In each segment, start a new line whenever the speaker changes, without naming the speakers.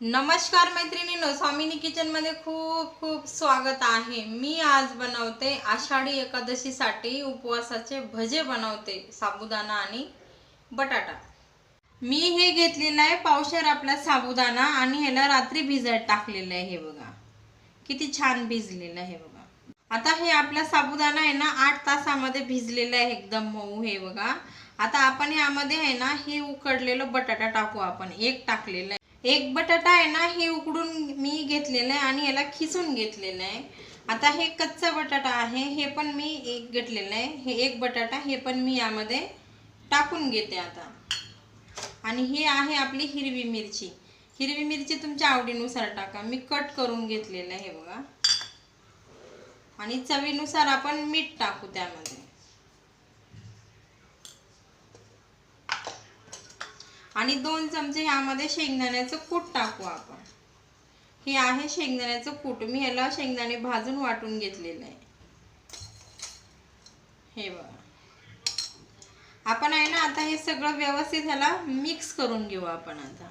नमस्कार मैत्रिणींनो स्वामिनी किचनमध्ये खूप खूप स्वागत आहे. मी आज बनवते आषाढी एकादशीसाठी उपवासाचे भजे बनवते साबुदाणा आणि बटाटा. मी हे घेतलेलं आहे पावशेर आपला साबुदाणा आणि ह्याला रात्री भिजत टाकलेलं आहे हे बघा. किती छान भिजलेलं आहे बघा. आता हे आपला साबुदाणा आहे ना आठ तासामध्ये भिजलेलं आहे एकदम मऊ हे बघा. आता आपण यामध्ये आहे ना हे उकडलेलं बटाटा टाकू आपण. एक टाकलेलं आहे. एक बटाटा आहे ना हे उकडून मी घेतलेलं आहे आणि याला खिसून घेतलेलं आहे. आता हे कच्चा बटाटा आहे हे पण मी एक घेतलेलं आहे. हे एक बटाटा हे पण मी यामध्ये टाकून घेते आता. आणि हे आहे आपली हिरवी मिरची. हिरवी मिरची तुमच्या आवडीनुसार टाका. मी कट करून घेतलेलं आहे बघा. आणि चवीनुसार आपण मीठ टाकू त्यामध्ये. आणि दोन चमचे ह्यामध्ये शेंगदाण्याचं कूट टाकू आपण. हे आहे शेंगदाण्याचं कूट. मी ह्याला शेंगदाणे भाजून वाटून घेतलेलं आहे. हे बघा. आपण आहे ना आता हे सगळं व्यवस्थित ह्याला मिक्स करून घेऊ आपण आता.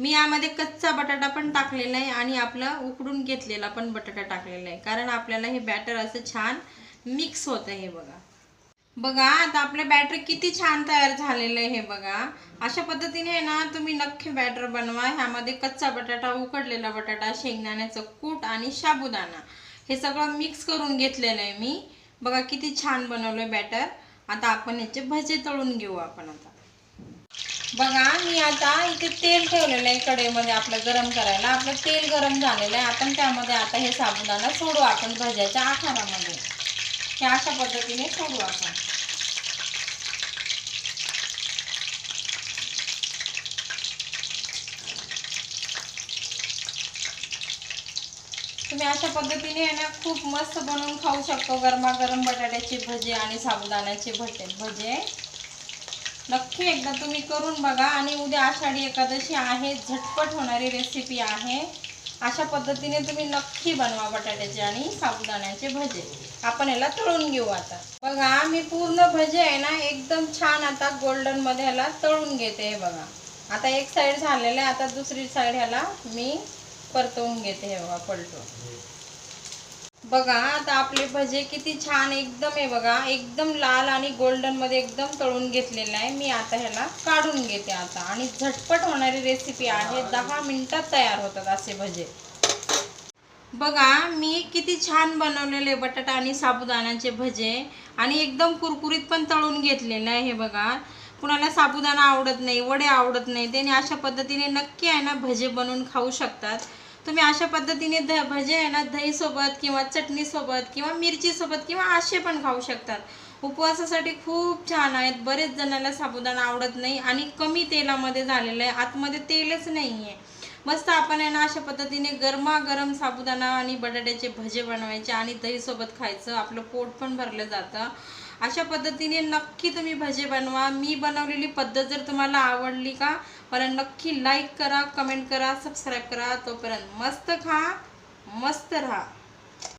मी यामध्ये कच्चा बटाटा पण टाकलेला आहे आणि आपला उकडून घेतलेला पण बटाटा टाकलेला आहे. कारण आपल्याला हे बॅटर असं छान मिक्स होतं हे बघा. बघा आता आपलं बॅटर किती छान तयार झालेलं आहे हे बघा. अशा पद्धतीने आहे ना तुम्ही नक्की बॅटर बनवा. ह्यामध्ये कच्चा बटाटा उकडलेला बटाटा शेंगदाण्याचं कूट आणि साबुदाणा. हे सगळं मिक्स करून घेतलेलं आहे मी. बघा किती छान बनवलं बॅटर आता आपण याचे भजे तळून घेऊ आपण आता. बघा मी आता इथे तेल ठेवलेलं आहे कडेमध्ये आपलं गरम करायला. आपलं तेल गरम झालेलं आहे. आपण त्यामध्ये आता हे साबुदाणा सोडू आपण भज्याच्या आकारामध्ये. हे अशा पद्धतीने सोडू आपण. तुम्ही अशा पद्धतीने आहे ना खूप मस्त बनवून खाऊ शकतो. गरमागरम बटाट्याचे भजे आणि साबुदाण्याचे भजे भजे. नक्की एकदा तुम्ही करून बघा आणि उद्या आषाढी एकादशी आहे झटपट होणारी रेसिपी आहे. अशा पद्धतीने तुम्ही नक्की बनवा बटाट्याचे आणि साबुदाण्याचे भजे. आपण याला तळून घेऊ आता. बघा मी पूर्ण भजे आहे ना एकदम छान आता गोल्डनमध्ये ह्याला तळून घेते हे बघा. आता एक साईड झालेलं आहे आता दुसरी साईड ह्याला मी परतवून घेते हे बघा पलटून. बघा आता आपले भजे किती छान एकदम आहे बघा. एकदम लाल आणि गोल्डनमध्ये एकदम तळून घेतलेलं आहे. मी आता ह्याला काढून घेते आता. आणि झटपट होणारी रेसिपी आहे. दहा मिनिटात तयार होतात असे भजे. बघा मी किती छान बनवलेले बटाटा आणि साबुदाण्याचे भजे. आणि एकदम कुरकुरीत पण तळून घेतलेले आहे हे बघा. कुणाला साबुदाणा आवडत नाही वडे आवडत नाही त्याने अशा पद्धतीने नक्की आहे ना भजे बनवून खाऊ शकतात. तुम्ही अशा पद्धतीने ध भजे आहे ना दहीसोबत किंवा चटणीसोबत किंवा मिरचीसोबत किंवा असे पण खाऊ शकतात. उपवासासाठी खूप छान आहेत. बरेच जणांना साबुदाणा आवडत नाही आणि कमी तेलामध्ये झालेलं आहे. आतमध्ये तेलच नाही आहे मस्त आपण आहे ना अशा पद्धतीने गरमागरम साबुदाणा आणि बटाट्याचे भजे बनवायचे आणि दहीसोबत खायचं. आपलं पोट पण भरलं जातं. अशा पद्धतीने नक्की तुम्ही भजे बनवा. मी बनवलेली पद्धत जर तुम्हाला आवडली का मला नक्की लाईक करा कमेंट करा सबस्क्राईब करा. तोपर्यंत मस्त खा मस्त राहा.